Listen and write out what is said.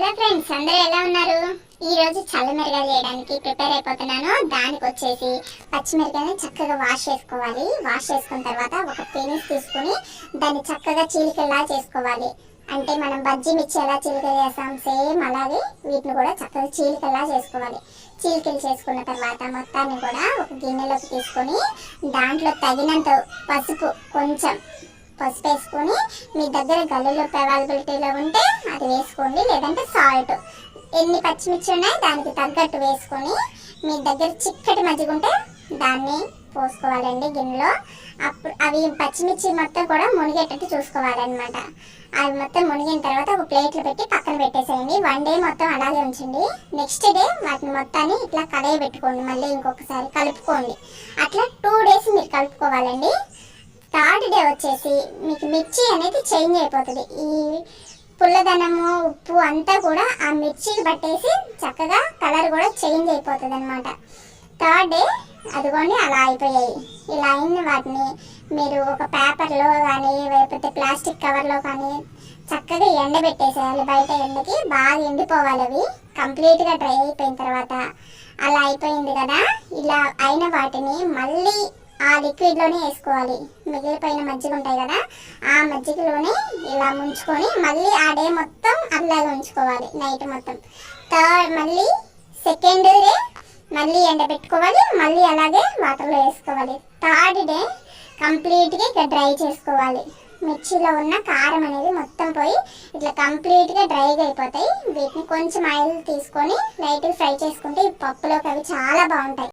Hello friends అందరూ ఎలా ఉన్నారు? ఈ రోజు చల్లమిరగాయలు చేయడానికి ప్రిపేర్ అయిపోతున్నాను. దానికి వచ్చేసి పచ్చిమిరకాయని చక్కగా వాష్ చేసుకోవాలి. వాష్ చేసుకున్న తర్వాత ఒక పెనిస్ తీసుకుని దాన్ని చక్కగా చీలికల్లా చేసుకోవాలి. అంటే మనం బజ్జీ మిర్చి ఎలా చీలికలు చేస్తాం సేమ్ అలాగే వీటిని కూడా చక్కగా చీలికల్లా చేసుకోవాలి. చీలికలు చేసుకున్న తర్వాత మొత్తాన్ని కూడా ఒక గిన్నెలోకి తీసుకొని దాంట్లో తగినంత పసుపు కొంచెం పసుపు వేసుకొని మీ దగ్గర గల్లులోపు అవైలబిలిటీలో ఉంటే అది వేసుకోండి. లేదంటే సాల్ట్. ఎన్ని పచ్చిమిర్చి ఉన్నాయి దానికి తగ్గట్టు వేసుకొని మీ దగ్గర చిక్కటి మజ్జిగ ఉంటే దాన్ని పోసుకోవాలండి గిన్నెలో. అప్పుడు అవి పచ్చిమిర్చి మొత్తం కూడా మునిగేటట్టు చూసుకోవాలన్నమాట. అవి మొత్తం మునిగిన తర్వాత ఒక ప్లేట్లో పెట్టి పక్కన పెట్టేసేయండి. వన్ డే మొత్తం అలాగే ఉంచండి. నెక్స్ట్ డే వాటిని మొత్తాన్ని ఇట్లా కడాయి పెట్టుకోండి. మళ్ళీ ఇంకొకసారి కలుపుకోండి. అట్లా టూ డేస్ మీరు కలుపుకోవాలండి. థర్డ్ డే వచ్చేసి మీకు మిర్చి అనేది చేంజ్ అయిపోతుంది. ఈ పుల్లదనము ఉప్పు అంతా కూడా ఆ మిర్చికి పట్టేసి చక్కగా కలర్ కూడా చేంజ్ అయిపోతుంది అనమాట థర్డ్ డే అదిగోండి అలా అయిపోయాయి. ఇలా అయిన వాటిని మీరు ఒక పేపర్లో కానీ లేకపోతే ప్లాస్టిక్ కవర్లో కానీ చక్కగా ఎండబెట్టేసేయాలి. బయట ఎండకి బాగా ఎండిపోవాలి అవి. కంప్లీట్గా డ్రై అయిపోయిన తర్వాత అలా అయిపోయింది కదా. ఇలా అయిన వాటిని మళ్ళీ ఆ లిక్విడ్లోనే వేసుకోవాలి. మిగిలిపోయిన మజ్జిగ ఉంటాయి కదా ఆ మజ్జిగలోనే ఇలా ముంచుకొని మళ్ళీ ఆ డే మొత్తం అలాగే ఉంచుకోవాలి నైట్ మొత్తం. థర్డ్ మళ్ళీ సెకండ్ డే మళ్ళీ ఎండబెట్టుకోవాలి మళ్ళీ అలాగే వాటర్లో వేసుకోవాలి. థర్డ్ డే కంప్లీట్గా ఇట్లా డ్రై చేసుకోవాలి. మిర్చిలో ఉన్న కారం అనేది మొత్తం పోయి ఇట్లా కంప్లీట్గా డ్రైగా అయిపోతాయి. వీటిని కొంచెం ఆయిల్ తీసుకొని లైట్గా ఫ్రై చేసుకుంటే ఈ పప్పులోకి అవి చాలా బాగుంటాయి.